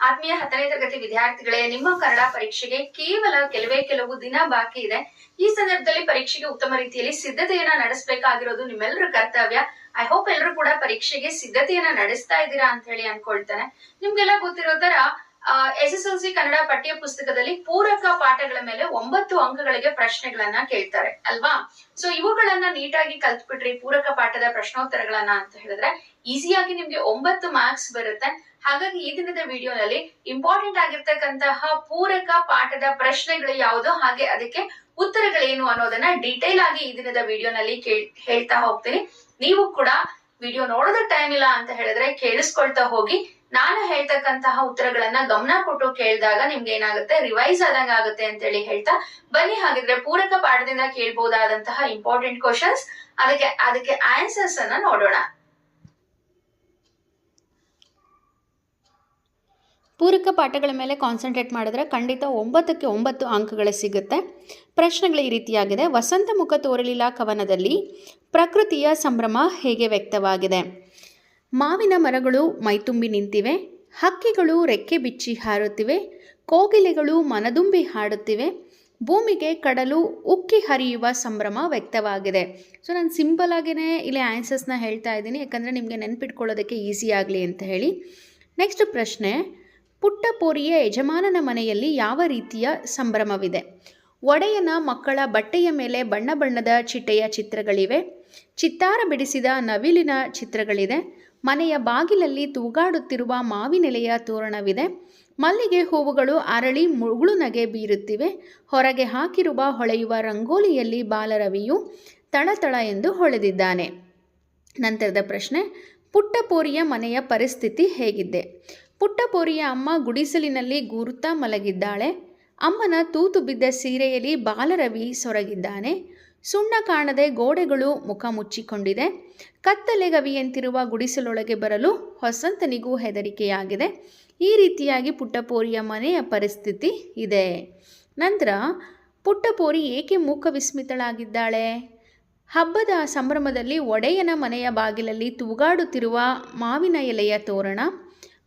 ಆತ್ಮೀಯ ಹತ್ತನೇ ತರಗತಿ ವಿದ್ಯಾರ್ಥಿಗಳೇ, ನಿಮ್ಮ ಕನ್ನಡ ಪರೀಕ್ಷೆಗೆ ಕೇವಲ ಕೆಲವೇ ಕೆಲವು ದಿನ ಬಾಕಿ ಇದೆ. ಈ ಸಂದರ್ಭದಲ್ಲಿ ಪರೀಕ್ಷೆಗೆ ಉತ್ತಮ ರೀತಿಯಲ್ಲಿ ಸಿದ್ಧತೆಯನ್ನ ನಡೆಸಬೇಕಾಗಿರೋದು ನಿಮ್ಮೆಲ್ಲರ ಕರ್ತವ್ಯ. ಐ ಹೋಪ್ ಎಲ್ಲರೂ ಕೂಡ ಪರೀಕ್ಷೆಗೆ ಸಿದ್ಧತೆಯನ್ನ ನಡೆಸ್ತಾ ಇದ್ದೀರಾ ಅಂತ ಹೇಳಿ ಅನ್ಕೊಳ್ತಾನೆ. ನಿಮ್ಗೆಲ್ಲ ಗೊತ್ತಿರೋ ತರ S S L C Kannada ಪಠ್ಯ ಪುಸ್ತಕದಲ್ಲಿ ಪೂರಕ ಪಾಠಗಳ ಮೇಲೆ ಒಂಬತ್ತು ಅಂಕಗಳಿಗೆ ಪ್ರಶ್ನೆಗಳನ್ನ ಕೇಳ್ತಾರೆ, ಅಲ್ವಾ? ಸೊ ಇವುಗಳನ್ನ ನೀಟಾಗಿ ಕಲ್ತ್ಬಿಟ್ರಿ, ಪೂರಕ ಪಾಠದ ಪ್ರಶ್ನೋತ್ತರಗಳನ್ನ ಅಂತ ಹೇಳಿದ್ರೆ ಈಸಿಯಾಗಿ ನಿಮ್ಗೆ ಒಂಬತ್ತು ಮಾರ್ಕ್ಸ್ ಬರುತ್ತೆ. ಹಾಗಾಗಿ ಈ ದಿನದ ವಿಡಿಯೋನಲ್ಲಿ ಇಂಪಾರ್ಟೆಂಟ್ ಆಗಿರ್ತಕ್ಕಂತಹ ಪೂರಕ ಪಾಠದ ಪ್ರಶ್ನೆಗಳು ಯಾವುದು ಹಾಗೆ ಅದಕ್ಕೆ ಉತ್ತರಗಳೇನು ಅನ್ನೋದನ್ನ ಡೀಟೇಲ್ ಆಗಿ ಈ ದಿನದ ವಿಡಿಯೋನಲ್ಲಿ ಕೇಳ್, ಹೇಳ್ತಾ ಹೋಗ್ತೀನಿ. ನೀವು ಕೂಡ ವಿಡಿಯೋ ನೋಡೋದಕ್ ಟೈಮ್ ಇಲ್ಲ ಅಂತ ಹೇಳಿದ್ರೆ ಕೇಳಿಸ್ಕೊಳ್ತಾ ಹೋಗಿ. ನಾನು ಹೇಳ್ತಕ್ಕಂತಹ ಉತ್ತರಗಳನ್ನ ಗಮನ ಕೊಟ್ಟು ಕೇಳಿದಾಗ ನಿಮ್ಗೆ ಏನಾಗುತ್ತೆ? ರಿವೈಸ್ ಆದಂಗ ಆಗುತ್ತೆ ಅಂತ ಹೇಳಿ ಹೇಳ್ತಾ ಬನ್ನಿ. ಹಾಗಿದ್ರೆ ಪೂರಕ ಪಾಠದಿಂದ ಕೇಳ್ಬಹುದಾದಂತಹ ಇಂಪಾರ್ಟೆಂಟ್ ಕ್ವಶನ್ಸ್ ಅದಕ್ಕೆ ಅದಕ್ಕೆ ಆನ್ಸರ್ಸ್ ಅನ್ನ ನೋಡೋಣ. ಪೂರಕ ಪಾಠಗಳ ಮೇಲೆ ಕಾನ್ಸಂಟ್ರೇಟ್ ಮಾಡಿದ್ರೆ ಖಂಡಿತ ಒಂಬತ್ತಕ್ಕೆ ಒಂಬತ್ತು ಅಂಕಗಳು ಸಿಗುತ್ತೆ. ಪ್ರಶ್ನೆಗಳು ಈ ರೀತಿಯಾಗಿದೆ. ವಸಂತ ಮುಖ ತೋರಲಿಲ್ಲ ಕವನದಲ್ಲಿ ಪ್ರಕೃತಿಯ ಸಂಭ್ರಮ ಹೇಗೆ ವ್ಯಕ್ತವಾಗಿದೆ? ಮಾವಿನ ಮರಗಳು ಮೈತುಂಬಿ ನಿಂತಿವೆ, ಹಕ್ಕಿಗಳು ರೆಕ್ಕೆ ಬಿಚ್ಚಿ ಹಾರುತ್ತಿವೆ, ಕೋಗಿಲೆಗಳು ಮನದುಂಬಿ ಹಾಡುತ್ತಿವೆ, ಭೂಮಿಗೆ ಕಡಲು ಉಕ್ಕಿ ಹರಿಯುವ ಸಂಭ್ರಮ ವ್ಯಕ್ತವಾಗಿದೆ. ಸೊ ನಾನು ಸಿಂಪಲ್ ಆಗಿಯೇ ಇಲ್ಲಿ ಆನ್ಸರ್ಸ್ನ ಹೇಳ್ತಾ ಇದ್ದೀನಿ, ಯಾಕಂದರೆ ನಿಮಗೆ ನೆನ್ಪಿಟ್ಕೊಳ್ಳೋದಕ್ಕೆ ಈಸಿ ಆಗಲಿ ಅಂತ ಹೇಳಿ. ನೆಕ್ಸ್ಟ್ ಪ್ರಶ್ನೆ, ಪುಟ್ಟ ಪೋರಿಯ ಯಜಮಾನನ ಮನೆಯಲ್ಲಿ ಯಾವ ರೀತಿಯ ಸಂಭ್ರಮವಿದೆ? ಒಡೆಯನ ಮಕ್ಕಳ ಬಟ್ಟೆಯ ಮೇಲೆ ಬಣ್ಣ ಬಣ್ಣದ ಚಿಟ್ಟೆಯ ಚಿತ್ರಗಳಿವೆ, ಚಿತ್ತಾರ ಬಿಡಿಸಿದ ನವಿಲಿನ ಚಿತ್ರಗಳಿದೆ ಮನೆಯ ಬಾಗಿಲಲ್ಲಿ ತೂಗಾಡುತ್ತಿರುವ ಮಾವಿನೆಲೆಯ ತೋರಣವಿದೆ. ಮಲ್ಲಿಗೆ ಹೂವುಗಳು ಅರಳಿ ಮುಗುಳು ನಗೆ ಬೀರುತ್ತಿವೆ. ಹೊರಗೆ ಹಾಕಿರುವ ಹೊಳೆಯುವ ರಂಗೋಲಿಯಲ್ಲಿ ಬಾಲರವಿಯು ತಳತಳ ಎಂದು ಹೊಳೆದಿದ್ದಾನೆ. ನಂತರದ ಪ್ರಶ್ನೆ, ಪುಟ್ಟಪೋರಿಯ ಮನೆಯ ಪರಿಸ್ಥಿತಿ ಹೇಗಿದೆ? ಪುಟ್ಟಪೋರಿಯ ಅಮ್ಮ ಗುಡಿಸಲಿನಲ್ಲಿ ಗೂರುತ್ತಾ ಮಲಗಿದ್ದಾಳೆ. ಅಮ್ಮನ ತೂತು ಬಿದ್ದ ಸೀರೆಯಲ್ಲಿ ಬಾಲರವಿ ಸೊರಗಿದ್ದಾನೆ. ಸುಣ್ಣ ಕಾಣದೆ ಗೋಡೆಗಳು ಮುಖ ಮುಚ್ಚಿಕೊಂಡಿದೆ. ಕತ್ತಲೆ ಗವಿಯಂತಿರುವ ಗುಡಿಸಲೊಳಗೆ ಬರಲು ಹೊಸಂತನಿಗೂ ಹೆದರಿಕೆಯಾಗಿದೆ. ಈ ರೀತಿಯಾಗಿ ಪುಟ್ಟಪೋರಿಯ ಮನೆಯ ಪರಿಸ್ಥಿತಿ ಇದೆ. ನಂತರ, ಪುಟ್ಟಪೋರಿ ಏಕೆ ಮೂಕ ವಿಸ್ಮಿತಳಾಗಿದ್ದಾಳೆ? ಹಬ್ಬದ ಸಂಭ್ರಮದಲ್ಲಿ ಒಡೆಯನ ಮನೆಯ ಬಾಗಿಲಲ್ಲಿ ತೂಗಾಡುತ್ತಿರುವ ಮಾವಿನ ಎಲೆಯ ತೋರಣ,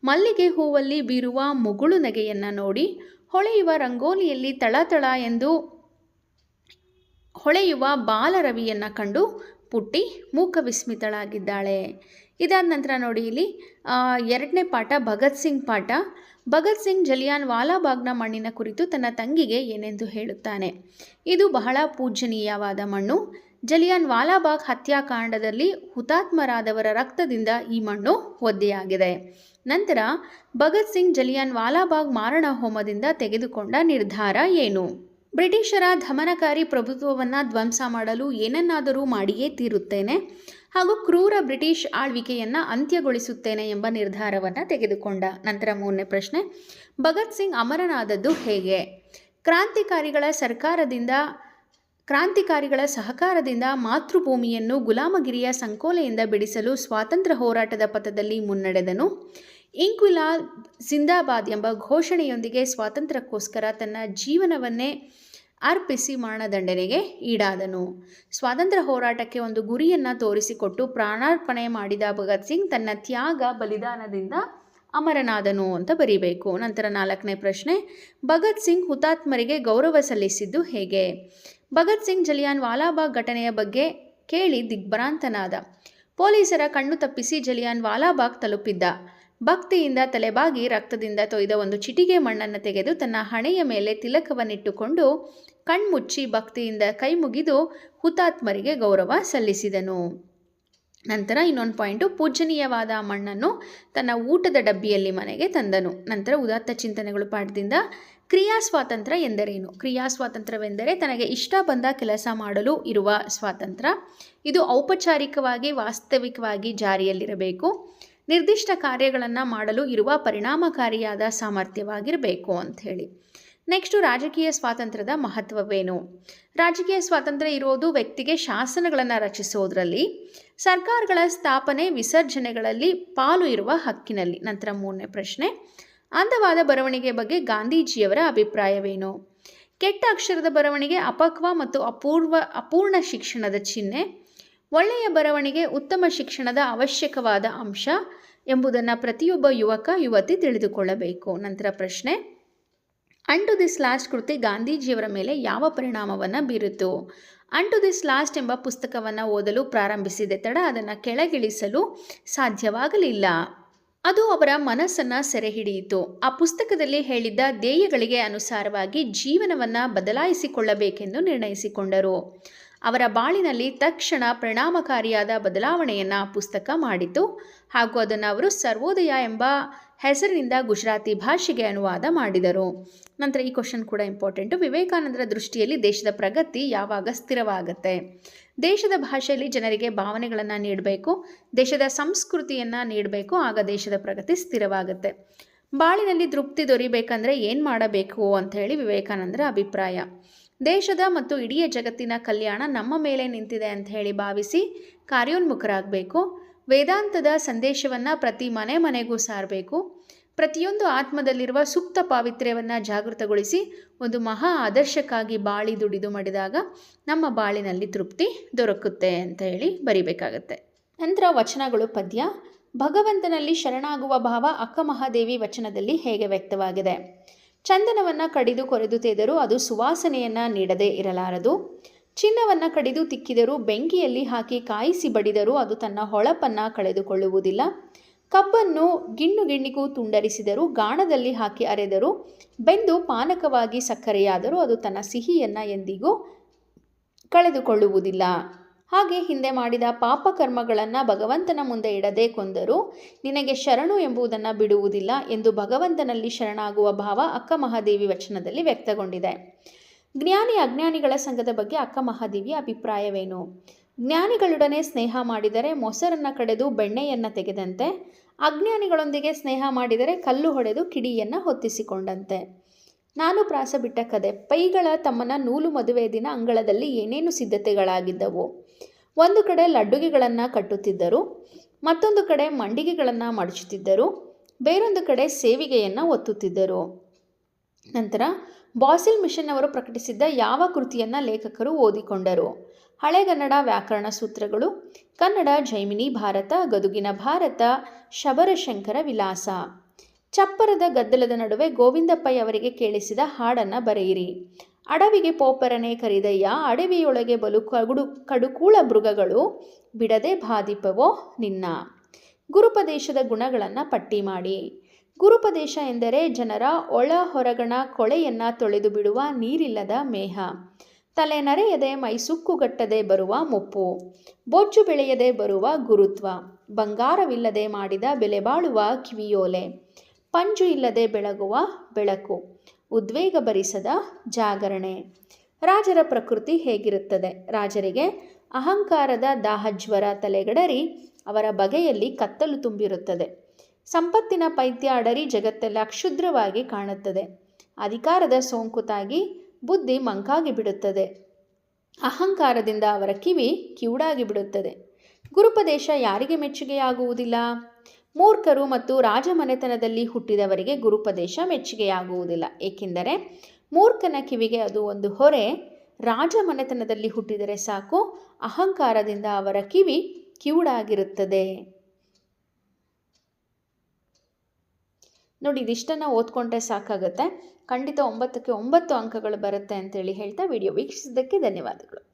ಮಲ್ಲಿಗೆ ಹೂವಲ್ಲಿ ಬೀರುವ ಮುಗುಳು ನಗೆಯನ್ನು ನೋಡಿ ಹೊಳೆಯುವ ರಂಗೋಲಿಯಲ್ಲಿ ತಳತಳ ಎಂದು ಹೊಳೆಯುವ ಬಾಲರವಿಯನ್ನು ಕಂಡು ಪುಟ್ಟಿ ಮೂಕ ವಿಸ್ಮಿತಳಾಗಿದ್ದಾಳೆ. ಇದಾದ ನಂತರ ನೋಡಿ ಇಲ್ಲಿ ಎರಡನೇ ಪಾಠ ಭಗತ್ ಸಿಂಗ್ ಪಾಠ. ಭಗತ್ ಸಿಂಗ್ ಜಲಿಯಾನ್ ವಾಲಾಬಾಗ್ನ ಮಣ್ಣಿನ ಕುರಿತು ತನ್ನ ತಂಗಿಗೆ ಏನೆಂದು ಹೇಳುತ್ತಾನೆ. ಇದು ಬಹಳ ಪೂಜನೀಯವಾದ ಮಣ್ಣು. ಜಲಿಯಾನ್ ವಾಲಾಬಾಗ್ ಹತ್ಯಾಕಾಂಡದಲ್ಲಿ ಹುತಾತ್ಮರಾದವರ ರಕ್ತದಿಂದ ಈ ಮಣ್ಣು ಒದ್ದೆಯಾಗಿದೆ. ನಂತರ ಭಗತ್ ಸಿಂಗ್ ಜಲಿಯಾನ್ ವಾಲಾಬಾಗ್ ಮಾರಣ ಹೋಮದಿಂದ ತೆಗೆದುಕೊಂಡ ನಿರ್ಧಾರ ಏನು? ಬ್ರಿಟಿಷರ ದಮನಕಾರಿ ಪ್ರಭುತ್ವವನ್ನು ಧ್ವಂಸ ಮಾಡಲು ಏನನ್ನಾದರೂ ಮಾಡಿಯೇ ತೀರುತ್ತೇನೆ ಹಾಗೂ ಕ್ರೂರ ಬ್ರಿಟಿಷ್ ಆಳ್ವಿಕೆಯನ್ನು ಅಂತ್ಯಗೊಳಿಸುತ್ತೇನೆ ಎಂಬ ನಿರ್ಧಾರವನ್ನು ತೆಗೆದುಕೊಂಡ. ನಂತರ ಮೂರನೇ ಪ್ರಶ್ನೆ, ಭಗತ್ ಸಿಂಗ್ ಅಮರನಾದದ್ದು ಹೇಗೆ? ಕ್ರಾಂತಿಕಾರಿಗಳ ಸರ್ಕಾರದಿಂದ, ಕ್ರಾಂತಿಕಾರಿಗಳ ಸಹಕಾರದಿಂದ ಮಾತೃಭೂಮಿಯನ್ನು ಗುಲಾಮಗಿರಿಯ ಸಂಕೋಲೆಯಿಂದ ಬಿಡಿಸಲು ಸ್ವಾತಂತ್ರ್ಯ ಹೋರಾಟದ ಪಥದಲ್ಲಿ ಮುನ್ನಡೆದನು. ಇಂಕ್ವಿಲಾಲ್ ಜಿಂದಾಬಾದ್ ಎಂಬ ಘೋಷಣೆಯೊಂದಿಗೆ ಸ್ವಾತಂತ್ರ್ಯಕ್ಕೋಸ್ಕರ ತನ್ನ ಜೀವನವನ್ನೇ ಅರ್ಪಿಸಿ ಮರಣದಂಡನೆಗೆ ಈಡಾದನು. ಸ್ವಾತಂತ್ರ್ಯ ಹೋರಾಟಕ್ಕೆ ಒಂದು ಗುರಿಯನ್ನು ತೋರಿಸಿಕೊಟ್ಟು ಪ್ರಾಣಾರ್ಪಣೆ ಮಾಡಿದ ಭಗತ್ ಸಿಂಗ್ ತನ್ನ ತ್ಯಾಗ ಬಲಿದಾನದಿಂದ ಅಮರನಾದನು ಅಂತ ಬರೀಬೇಕು. ನಂತರ ನಾಲ್ಕನೇ ಪ್ರಶ್ನೆ, ಭಗತ್ ಸಿಂಗ್ ಹುತಾತ್ಮರಿಗೆ ಗೌರವ ಸಲ್ಲಿಸಿದ್ದು ಹೇಗೆ? ಭಗತ್ ಸಿಂಗ್ ಜಲಿಯಾನ್ ವಾಲಾಬಾಗ್ ಘಟನೆಯ ಬಗ್ಗೆ ಕೇಳಿ ದಿಗ್ಭ್ರಾಂತನಾದ. ಪೊಲೀಸರ ಕಣ್ಣು ತಪ್ಪಿಸಿ ಜಲಿಯಾನ್ ವಾಲಾಬಾಗ್ ತಲುಪಿದ್ದ. ಭಕ್ತಿಯಿಂದ ತಲೆಬಾಗಿ ರಕ್ತದಿಂದ ತೊಯ್ದ ಒಂದು ಚಿಟಿಗೆ ಮಣ್ಣನ್ನು ತೆಗೆದು ತನ್ನ ಹಣೆಯ ಮೇಲೆ ತಿಲಕವನ್ನಿಟ್ಟುಕೊಂಡು ಕಣ್ಮುಚ್ಚಿ ಭಕ್ತಿಯಿಂದ ಕೈ ಮುಗಿದು ಹುತಾತ್ಮರಿಗೆ ಗೌರವ ಸಲ್ಲಿಸಿದನು. ನಂತರ ಇನ್ನೊಂದು ಪಾಯಿಂಟು ಪೂಜನೀಯವಾದ ಮಣ್ಣನ್ನು ತನ್ನ ಊಟದ ಡಬ್ಬಿಯಲ್ಲಿ ಮನೆಗೆ ತಂದನು. ನಂತರ ಉದಾತ್ತ ಚಿಂತನೆಗಳು ಪಾಠದಿಂದ ಕ್ರಿಯಾ ಸ್ವಾತಂತ್ರ್ಯ ಎಂದರೇನು? ಕ್ರಿಯಾ ಸ್ವಾತಂತ್ರ್ಯವೆಂದರೆ ತನಗೆ ಇಷ್ಟ ಬಂದ ಕೆಲಸ ಮಾಡಲು ಇರುವ ಸ್ವಾತಂತ್ರ್ಯ ಇದು ಔಪಚಾರಿಕವಾಗಿ, ವಾಸ್ತವಿಕವಾಗಿ ಜಾರಿಯಲ್ಲಿರಬೇಕು. ನಿರ್ದಿಷ್ಟ ಕಾರ್ಯಗಳನ್ನು ಮಾಡಲು ಇರುವ ಪರಿಣಾಮಕಾರಿಯಾದ ಸಾಮರ್ಥ್ಯವಾಗಿರಬೇಕು ಅಂಥೇಳಿ ನೆಕ್ಸ್ಟು ರಾಜಕೀಯ ಸ್ವಾತಂತ್ರ್ಯದ ಮಹತ್ವವೇನು? ರಾಜಕೀಯ ಸ್ವಾತಂತ್ರ್ಯ ಇರೋದು ವ್ಯಕ್ತಿಗೆ ಶಾಸನಗಳನ್ನು ರಚಿಸೋದ್ರಲ್ಲಿ, ಸರ್ಕಾರಗಳ ಸ್ಥಾಪನೆ ವಿಸರ್ಜನೆಗಳಲ್ಲಿ ಪಾಲು ಇರುವ ಹಕ್ಕಿನಲ್ಲಿ. ನಂತರ ಮೂರನೇ ಪ್ರಶ್ನೆ, ಅಂದವಾದ ಬರವಣಿಗೆ ಬಗ್ಗೆ ಗಾಂಧೀಜಿಯವರ ಅಭಿಪ್ರಾಯವೇನು? ಕೆಟ್ಟ ಅಕ್ಷರದ ಬರವಣಿಗೆ ಅಪಕ್ವ ಮತ್ತು ಅಪೂರ್ವ, ಅಪೂರ್ಣ ಶಿಕ್ಷಣದ ಚಿಹ್ನೆ, ಒಳ್ಳೆಯ ಬರವಣಿಗೆ ಉತ್ತಮ ಶಿಕ್ಷಣದ ಅವಶ್ಯಕವಾದ ಅಂಶ ಎಂಬುದನ್ನು ಪ್ರತಿಯೊಬ್ಬ ಯುವಕ, ಯುವತಿ ತಿಳಿದುಕೊಳ್ಳಬೇಕು. ನಂತರ ಪ್ರಶ್ನೆ ಅಂಡ್ ಟು ದಿಸ್ ಲಾಸ್ಟ್ ಕೃತಿ ಗಾಂಧೀಜಿಯವರ ಮೇಲೆ ಯಾವ ಪರಿಣಾಮವನ್ನು ಬೀರಿತು? ಅಂಡ್ ಟು ದಿಸ್ ಲಾಸ್ಟ್ ಎಂಬ ಪುಸ್ತಕವನ್ನು ಓದಲು ಪ್ರಾರಂಭಿಸಿದೆ. ತಡ ಅದನ್ನು ಕೆಳಗಿಳಿಸಲು ಸಾಧ್ಯವಾಗಲಿಲ್ಲ. ಅದು ಅವರ ಮನಸ್ಸನ್ನು ಸೆರೆ ಹಿಡಿಯಿತು ಆ ಪುಸ್ತಕದಲ್ಲಿ ಹೇಳಿದ್ದ ಧ್ಯೇಯಗಳಿಗೆ ಅನುಸಾರವಾಗಿ ಜೀವನವನ್ನು ಬದಲಾಯಿಸಿಕೊಳ್ಳಬೇಕೆಂದು ನಿರ್ಣಯಿಸಿಕೊಂಡರು. ಅವರ ಬಾಳಿನಲ್ಲಿ ತಕ್ಷಣ ಪರಿಣಾಮಕಾರಿಯಾದ ಬದಲಾವಣೆಯನ್ನು ಪುಸ್ತಕ ಮಾಡಿತು. ಹಾಗೂ ಅದನ್ನು ಅವರು ಸರ್ವೋದಯ ಎಂಬ ಹೆಸರಿನಿಂದ ಗುಜರಾತಿ ಭಾಷೆಗೆ ಅನುವಾದ ಮಾಡಿದರು. ನಂತರ ಈ ಕ್ವಶನ್ ಕೂಡ ಇಂಪಾರ್ಟೆಂಟು ವಿವೇಕಾನಂದರ ದೃಷ್ಟಿಯಲ್ಲಿ ದೇಶದ ಪ್ರಗತಿ ಯಾವಾಗ ಸ್ಥಿರವಾಗುತ್ತೆ? ದೇಶದ ಭಾಷೆಯಲ್ಲಿ ಜನರಿಗೆ ಭಾವನೆಗಳನ್ನು ನೀಡಬೇಕು, ದೇಶದ ಸಂಸ್ಕೃತಿಯನ್ನು ನೀಡಬೇಕು, ಆಗ ದೇಶದ ಪ್ರಗತಿ ಸ್ಥಿರವಾಗುತ್ತೆ. ಬಾಳಿನಲ್ಲಿ ತೃಪ್ತಿ ದೊರಿಬೇಕಂದ್ರೆ ಏನು ಮಾಡಬೇಕು ಅಂತ ಹೇಳಿ ವಿವೇಕಾನಂದರ ಅಭಿಪ್ರಾಯ. ದೇಶದ ಮತ್ತು ಇಡೀ ಜಗತ್ತಿನ ಕಲ್ಯಾಣ ನಮ್ಮ ಮೇಲೆ ನಿಂತಿದೆ ಅಂತ ಹೇಳಿ ಭಾವಿಸಿ ಕಾರ್ಯೋನ್ಮುಖರಾಗಬೇಕು. ವೇದಾಂತದ ಸಂದೇಶವನ್ನು ಪ್ರತಿ ಮನೆ ಮನೆಗೂ ಸಾರಬೇಕು. ಪ್ರತಿಯೊಂದು ಆತ್ಮದಲ್ಲಿರುವ ಸುಪ್ತ ಪಾವಿತ್ರ್ಯವನ್ನು ಜಾಗೃತಗೊಳಿಸಿ ಒಂದು ಮಹಾ ಆದರ್ಶಕ್ಕಾಗಿ ಬಾಳಿ ದುಡಿದು ಮಾಡಿದಾಗ ನಮ್ಮ ಬಾಳಿನಲ್ಲಿ ತೃಪ್ತಿ ದೊರಕುತ್ತೆ ಅಂತ ಹೇಳಿ ಬರಿಬೇಕಾಗತ್ತೆ. ನಂತರ ವಚನಗಳು ಪದ್ಯ. ಭಗವಂತನಲ್ಲಿ ಶರಣಾಗುವ ಭಾವ ಅಕ್ಕ ಮಹಾದೇವಿ ವಚನದಲ್ಲಿ ಹೇಗೆ ವ್ಯಕ್ತವಾಗಿದೆ. ಚಂದನವನ್ನು ಕಡಿದು ಕೊರೆದು ತೆಗೆದರೂ ಅದು ಸುವಾಸನೆಯನ್ನು ನೀಡದೇ ಇರಲಾರದು. ಚಿನ್ನವನ್ನು ಕಡಿದು ತಿಕ್ಕಿದರೂ ಬೆಂಕಿಯಲ್ಲಿ ಹಾಕಿ ಕಾಯಿಸಿ ಬಡಿದರೂ ಅದು ತನ್ನ ಹೊಳಪನ್ನು ಕಳೆದುಕೊಳ್ಳುವುದಿಲ್ಲ. ಕಬ್ಬನ್ನು ಗಿಣ್ಣು ಗಿಣ್ಣಿಗೂ ತುಂಡರಿಸಿದರೂ, ಗಾಣದಲ್ಲಿ ಹಾಕಿ ಅರೆದರೂ, ಬೆಂದು ಪಾನಕವಾಗಿ ಸಕ್ಕರೆಯಾದರೂ ಅದು ತನ್ನ ಸಿಹಿಯನ್ನು ಎಂದಿಗೂ ಕಳೆದುಕೊಳ್ಳುವುದಿಲ್ಲ. ಹಾಗೆ ಹಿಂದೆ ಮಾಡಿದ ಪಾಪಕರ್ಮಗಳನ್ನು ಭಗವಂತನ ಮುಂದೆ ಇಡದೆ ಕೊಂದರೂ ನಿನಗೆ ಶರಣು ಎಂಬುದನ್ನು ಬಿಡುವುದಿಲ್ಲ ಎಂದು ಭಗವಂತನಲ್ಲಿ ಶರಣಾಗುವ ಭಾವ ಅಕ್ಕ ಮಹಾದೇವಿ ವಚನದಲ್ಲಿ ವ್ಯಕ್ತಗೊಂಡಿದೆ. ಜ್ಞಾನಿ ಅಜ್ಞಾನಿಗಳ ಸಂಘದ ಬಗ್ಗೆ ಅಕ್ಕ ಮಹಾದೇವಿಯ ಅಭಿಪ್ರಾಯವೇನು? ಜ್ಞಾನಿಗಳೊಡನೆ ಸ್ನೇಹ ಮಾಡಿದರೆ ಮೊಸರನ್ನು ಕಡೆದು ಬೆಣ್ಣೆಯನ್ನು ತೆಗೆದಂತೆ, ಅಜ್ಞಾನಿಗಳೊಂದಿಗೆ ಸ್ನೇಹ ಮಾಡಿದರೆ ಕಲ್ಲು ಹೊಡೆದು ಕಿಡಿಯನ್ನು ಹೊತ್ತಿಸಿಕೊಂಡಂತೆ. ನಾನು ಪ್ರಾಸ ಬಿಟ್ಟ ಕದೆ, ಪೈಗಳ ತಮ್ಮನ ನೂಲು ಮದುವೆ ದಿನ ಅಂಗಳದಲ್ಲಿ ಏನೇನು ಸಿದ್ಧತೆಗಳಾಗಿದ್ದವು? ಒಂದು ಕಡೆ ಲಡ್ಡುಗೆಗಳನ್ನು ಕಟ್ಟುತ್ತಿದ್ದರು, ಮತ್ತೊಂದು ಕಡೆ ಮಂಡಿಗೆಗಳನ್ನು ಮಡಚುತ್ತಿದ್ದರು, ಬೇರೊಂದು ಕಡೆ ಸೇವಿಗೆಯನ್ನು ಒತ್ತುತ್ತಿದ್ದರು. ನಂತರ ಬಾಸಿಲ್ ಮಿಷನ್ ಅವರು ಪ್ರಕಟಿಸಿದ್ದ ಯಾವ ಕೃತಿಯನ್ನು ಲೇಖಕರು ಓದಿಕೊಂಡರು? ಹಳೆಗನ್ನಡ ವ್ಯಾಕರಣ ಸೂತ್ರಗಳು, ಕನ್ನಡ ಜೈಮಿನಿ ಭಾರತ, ಗದುಗಿನ ಭಾರತ, ಶಬರಶಂಕರ ವಿಲಾಸ. ಚಪ್ಪರದ ಗದ್ದಲದ ನಡುವೆ ಗೋವಿಂದಪ್ಪಯ್ಯ ಅವರಿಗೆ ಕೇಳಿಸಿದ ಹಾಡನ್ನು ಬರೆಯಿರಿ. ಅಡವಿಗೆ ಪೋಪರನೆ ಕರಿದಯ್ಯ, ಅಡವಿಯೊಳಗೆ ಬಲು ಕಗುಡು ಕಡುಕೂಳ ಮೃಗಗಳು, ಬಿಡದೆ ಬಾಧಿಪವೋ ನಿನ್ನ. ಗುರುಪದೇಶದ ಗುಣಗಳನ್ನು ಪಟ್ಟಿ ಮಾಡಿ. ಗುರುಪದೇಶ ಎಂದರೆ ಜನರ ಒಳ ಹೊರಗಣ ಕೊಳೆಯನ್ನು ತೊಳೆದು ಬಿಡುವ ನೀರಿಲ್ಲದ ಮೇಹ. ತಲೆ ನರೆಯದೆ ಮೈಸುಕ್ಕುಗಟ್ಟದೆ ಬರುವ ಮುಪ್ಪು. ಬೊಜ್ಜು ಬೆಳೆಯದೆ ಬರುವ ಗುರುತ್ವ. ಬಂಗಾರವಿಲ್ಲದೆ ಮಾಡಿದ ಬೆಲೆ ಬಾಳುವ ಕಿವಿಯೋಲೆ. ಪಂಜು ಇಲ್ಲದೆ ಬೆಳಗುವ ಬೆಳಕು. ಉದ್ವೇಗ ಭರಿಸದ ಜಾಗರಣೆ. ರಾಜರ ಪ್ರಕೃತಿ ಹೇಗಿರುತ್ತದೆ? ರಾಜರಿಗೆ ಅಹಂಕಾರದ ದಾಹಜ್ವರ ತಲೆಗಡರಿ, ಅವರ ಬಗೆಯಲ್ಲಿ ಕತ್ತಲು ತುಂಬಿರುತ್ತದೆ. ಸಂಪತ್ತಿನ ಪೈತ್ಯ ಅಡರಿ ಜಗತ್ತೆಲ್ಲ ಕ್ಷುದ್ರವಾಗಿ ಕಾಣುತ್ತದೆ. ಅಧಿಕಾರದ ಸೋಂಕು ತಾಗಿ ಬುದ್ಧಿ ಮಂಕಾಗಿ ಬಿಡುತ್ತದೆ. ಅಹಂಕಾರದಿಂದ ಅವರ ಕಿವಿ ಕಿವುಡಾಗಿ ಬಿಡುತ್ತದೆ. ಗುರುಪದೇಶ ಯಾರಿಗೆ ಮೆಚ್ಚುಗೆಯಾಗುವುದಿಲ್ಲ? ಮೂರ್ಖರು ಮತ್ತು ರಾಜಮನೆತನದಲ್ಲಿ ಹುಟ್ಟಿದವರಿಗೆ ಗುರುಪದೇಶ ಮೆಚ್ಚುಗೆಯಾಗುವುದಿಲ್ಲ. ಏಕೆಂದರೆ ಮೂರ್ಖನ ಕಿವಿಗೆ ಅದು ಒಂದು ಹೊರೆ, ರಾಜಮನೆತನದಲ್ಲಿ ಹುಟ್ಟಿದರೆ ಸಾಕು, ಅಹಂಕಾರದಿಂದ ಅವರ ಕಿವಿ ಕಿವುಡಾಗಿರುತ್ತದೆ. ನೋಡಿ, ಇದಿಷ್ಟನ್ನು ಓದ್ಕೊಂಡ್ರೆ ಸಾಕಾಗುತ್ತೆ. ಖಂಡಿತ ಒಂಬತ್ತಕ್ಕೆ ಒಂಬತ್ತು ಅಂಕಗಳು ಬರುತ್ತೆ ಅಂತೇಳಿ ಹೇಳ್ತಾ ವಿಡಿಯೋ ವೀಕ್ಷಿಸಿದ್ದಕ್ಕೆ ಧನ್ಯವಾದಗಳು.